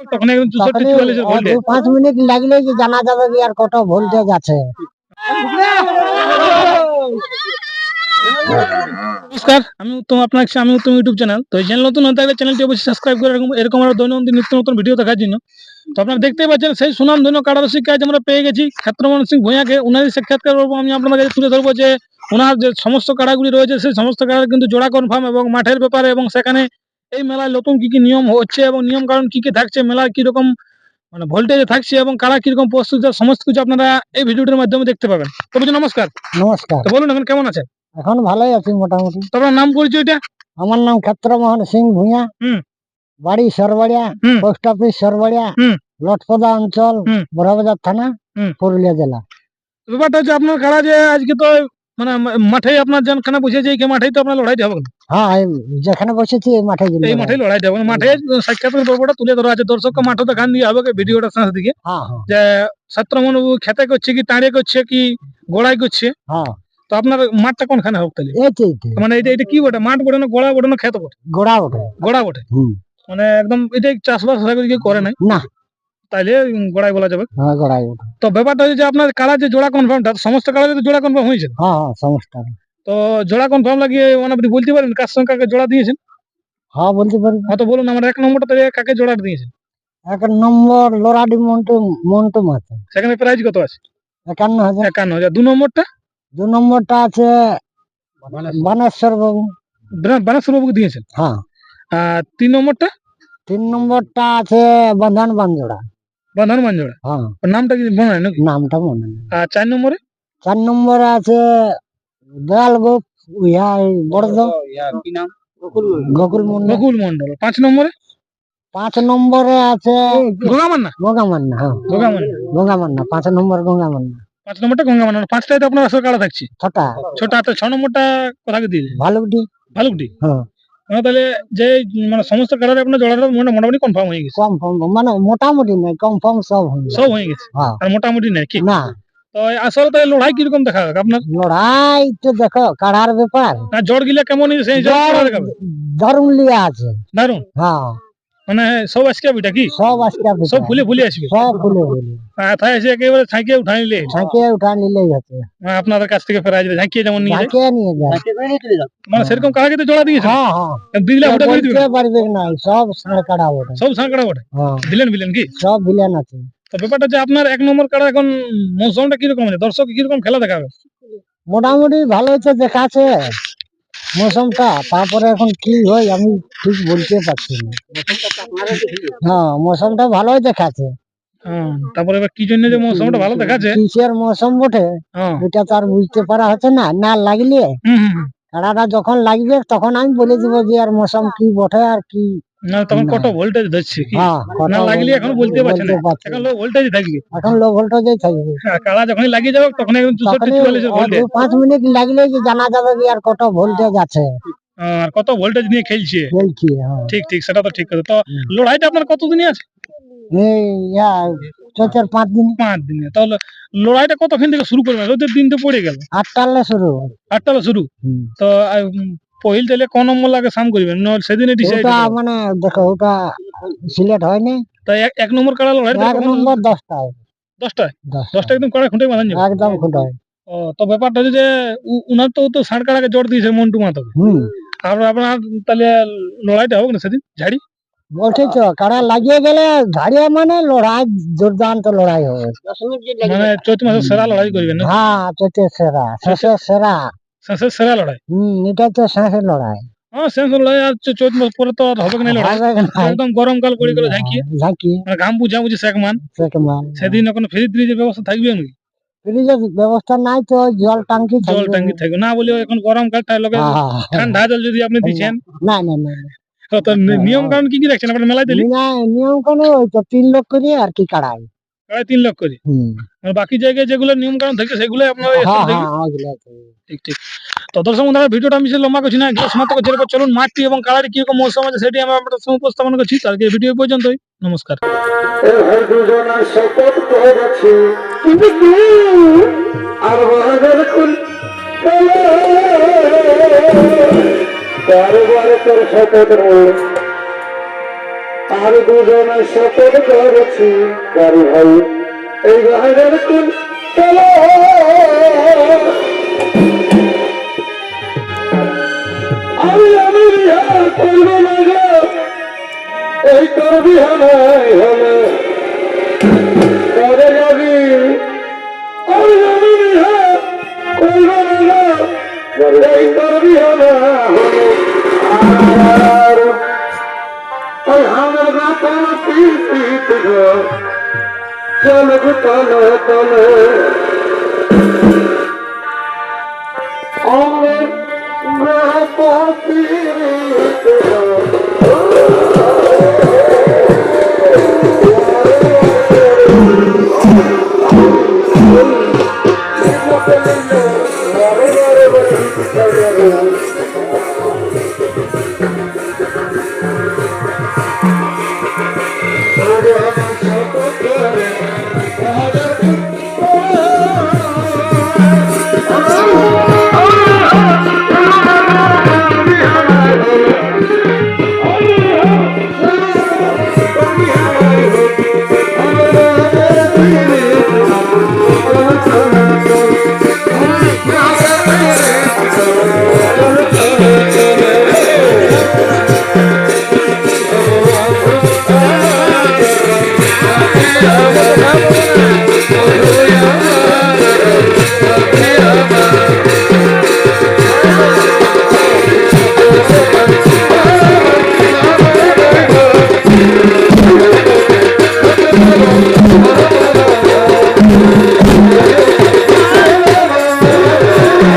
তখন জানা যাবে আর কত ভোল্টেজ আছে। নমস্কার আমি উত্তম আপনার আমি উত্তম ইউটিউব চ্যানেল তো এই চ্যানেল নতুন হয়ে থাকলে চ্যানেলটি অবশ্যই সাবস্ক্রাইব করে এরকম এরকম আরও দৈনন্দিন নিত্য নতুন ভিডিও দেখার জন্য। তো আপনারা দেখতে পাচ্ছেন সেই সুনাম ধন্য কারারসিক কাজ আমরা পেয়ে গেছি ক্ষেত্রমোহন সিং ভূঁয়াকে ওনারই সাক্ষাৎকার করব আমি আপনার কাছে তুলে ধরবো যে ওনার যে সমস্ত কাড়াগুলি রয়েছে সেই সমস্ত কাড়ার কিন্তু জোড়া কনফার্ম এবং মাঠের ব্যাপারে এবং সেখানে এই মেলায় নতুন কি কি নিয়ম হচ্ছে এবং নিয়ম কারণ কি কি থাকছে মেলায় কীরকম মানে ভোল্টেজে থাকছে এবং কারা কীরকম প্রস্তুত সমস্ত কিছু আপনারা এই ভিডিওটির মাধ্যমে দেখতে পাবেন। তবে নমস্কার। নমস্কার। বলুন এখন কেমন আছে এখন ভালোই আছি মোটামুটি। তোমার নাম পরিচয় এটা আমার নাম ক্ষেত্রমোহন সিং ভূঁয়া বাড়ি সরবাড়িয়া পোস্ট অফিস সরবাড়িয়া লটপদা অঞ্চল বড়বাজার থানা পুরুলিয়া জেলা। ব্যাপারটা হচ্ছে আপনার কারা যে আজকে তো মানে মাঠে আপনার যেখানে বসেছে এই মাঠেই তো আপনার লড়াইটা হবে। হ্যাঁ যেখানে বসেছি এই মাঠে এই মাঠে লড়াইটা হবে। মাঠে সাক্ষাৎ গল্পটা তুলে ধরা আছে। দর্শককে মাঠও দেখান দিয়ে হবে ভিডিওটা শেষ দিকে। হ্যাঁ, হ্যাঁ। যে ছাত্রমন খেতে করছে কি তাঁড়ে করছে কি গোড়াই করছে। হ্যাঁ। তো আপনার মাঠটা কোনখানে হোক তাহলে? মানে এটা এটা কি বটে? মাঠ বটে না গোড়া বটে না খেত বটে? গোড়া বটে। গোড়া বটে? মানে একদম এটা চাষবাস করে নাই? না। তাহলে গড়াই বলা যাবে। হ্যাঁ গড়াই তো ব্যাপারটা হচ্ছে যে আপনার কালার যে জোড়া কনফার্মটা সমস্ত কারা যদি জোড়া কনফার্ম হয়েছে? হ্যাঁ হ্যাঁ সমস্ত তো জোড়া কনফার্ম লাগিয়ে মানে আপনি বলতে পারেন কার সঙ্গে কাকে জোড়া দিয়েছেন? হ্যাঁ বলতে পারি। হ্যাঁ তো বলুন আমার এক নম্বরটা তাহলে কাকে জোড়া দিয়েছেন? এক নম্বর লোরাডি মন্টু মন্টু মাথা। সেখানে প্রাইস কত আছে? একান্ন হাজার। একান্ন হাজার। দু নম্বরটা? দু নম্বরটা আছে বানেশ্বর বাবু। বানেশ্বর বাবুকে দিয়েছেন? হ্যাঁ। আর তিন নম্বরটা? তিন নম্বরটা আছে বন্ধন বাঞ্জোড়া। বাঁধ জোড়া হ্যাঁ। নামটা কি বনায় নাকি? নামটা মনে আর চার নম্বরে? চার নম্বরে আছে দয়াল গোপ ইহা বড়দ। কি নাম? গোকুল মন্ডল গোকুল মন্ডল পাঁচ নম্বরে? পাঁচ নম্বরে আছে গঙ্গামান্না? গঙ্গামান্না হ্যাঁ। গঙ্গামান্না। গঙ্গামান্না পাঁচ নম্বর গঙ্গামান্না। পাঁচ নম্বরটা গঙ্গামান্না। পাঁচটায় তো আপনার আসর কাড়া থাকছে। ছটা। ছটা তো ছ নম্বরটা কোথাকে দিয়ে ভালুকডি। ভালুকডি? হ্যাঁ। মানে যে মানে সমস্ত আপনার মোটামুটি কনফার্ম হয়ে গেছে। মানে মোটামুটি কনফার্ম সব হয়ে সব হয়ে গেছে? হ্যাঁ। আর মোটামুটি কি? না। আসলে তাহলে লড়াই কীরকম দেখা আপনার? লড়াই ব্যাপার। না গিলা কেমন সেই লিয়া আছে। দারুণ হ্যাঁ। মানে সব আজকে বিটা কি সব আজকে সব ফুলে ফুলে আসবে সব ফুলে ফুলে মাথায় এসে একেবারে ছাঁকিয়ে উঠাই নিলে। ছাঁকিয়ে উঠা নিলে যাচ্ছে আপনাদের কাছ থেকে ফেরাই যাবে ঝাঁকিয়ে যেমন নিয়ে ঝাঁকিয়ে নিয়ে যায়। মানে হ্যাঁ। সেরকম কাকে তো জোড়া দিয়েছে হ্যাঁ হ্যাঁ। দিলে ওটা করে দিবে। পারবে না সব সাঁকড়া ওটা সব সাঁকড়া ওটা হ্যাঁ। দিলেন বিলেন কি? সব বিলেন আছে। তো ব্যাপারটা যে আপনার এক নম্বর কাড়া এখন মৌসুমটা কীরকম আছে? দর্শক কীরকম খেলা দেখাবে? মোটামুটি ভালো হচ্ছে দেখাচ্ছে। মৌসুমটা তারপরে এখন কি হয় আমি ঠিক বলতে পারছি না। হ্যাঁ মৌসুমটা ভালোই দেখাচ্ছে। হ্যাঁ, তারপরে কি জন্য যে ভালো দেখাচ্ছে? বটে? হ্যাঁ। এটা তো আর বুঝতে পারা হচ্ছে না না লাগলে। যখন লাগবে তখন আমি বলে দিব যে আর কি বটে আর কি না তখন কত ভোল্টেজ ধরছে হ্যাঁ, না এখন বলতে পারছে না। এখন লো ভোল্টেজ থাকবে। এখন লো থাকবে। হ্যাঁ, কালা যখন লাগিয়ে তখন একদম ভোল্টেজ 5 মিনিট লাগলে যে জানা যাবে যে আর কত ভোল্টেজ আছে। হ্যাঁ, আর কত ভোল্টেজ নিয়ে খেলছে। খেলছে ঠিক ঠিক সেটা তো ঠিক তো লড়াইটা আপনার কতদিনই আছে? এই ইয়া চার পাঁচ দিন। পাঁচ তাহলে লড়াইটা কতক্ষণ থেকে শুরু করবে রোদের দিন তো পড়ে গেল। আটটালে শুরু। আটটালে শুরু। তো পহিল তাহলে কোন লাগে সাম করিবেন? না সেদিনে ডিসাইড মানে দেখো ওটা সিলেক্ট হয়নি। না তাই এক নম্বর কাড়া লড়াই এক নম্বর 10টা 10টা 10টা একদম কড়া খুঁটে বাঁধা একদম খুঁটে। ও তো ব্যাপারটা হচ্ছে যে উনার তো তো সাড় কাড়াকে জোর দিয়েছে মন্টু মাতাকে হুম। আর আপনার তাহলে লড়াইটা হোক না সেদিন ঝাড়ি। বলছি তো কাড়া লাগিয়ে গেলে ঝাড়িয়া মানে লড়াই দুর্দান্ত লড়াই হবে। মানে চৈত মাসে সেরা লড়াই করবেন হ্যাঁ চৈতের সেরা শেষের সেরা। শেষের সেরা লড়াই। হুম এটা তো শেষের লড়াই। হ্যাঁ শেষের লড়াই আর চোদ্দ মাস পরে তো আর হবে না লড়াই। একদম গরমকাল পড়ে গেল ঝাঁকিয়ে ঝাঁকিয়ে মানে ঘাম বুঝা বুঝি সেকমান সেকমান সেদিন কোনো ফ্রিজ ফ্রিজের ব্যবস্থা থাকবে আমি ফ্রিজের ব্যবস্থা নাই তো জল ট্যাঙ্কি জল ট্যাঙ্কি থাকবে। না বলি এখন গরম তাই লগে ঠান্ডা জল যদি আপনি দিচ্ছেন না না না। তো নিয়ম কানুন কি কি রাখছেন? আপনার মেলায় দিলি? না নিয়ম কানুন ওই তো তিন লোক করে আর কি কাড়াই। সাড়ে তিন লাখ করে মানে বাকি জায়গায় যেগুলো নিয়ম কানুন থাকে সেগুলো ঠিক ঠিক। তত দর্শক ভিডিওটা আমি লম্বা করছি না করছি। চলুন এবং মৌসুম আছে সেটি করছি। নমস্কার। আর দুজনে শপথ করেছি কারু ভাই এই বাইরের কোন আমি আমি বিহার করব না এই তোর বিহার হলে। করে যাবি। আমি আমি বিহার করব না এই তোর বিহার হলে। ওই আমার গাছের পিঠ পিঠ গো চল গো তলে তলে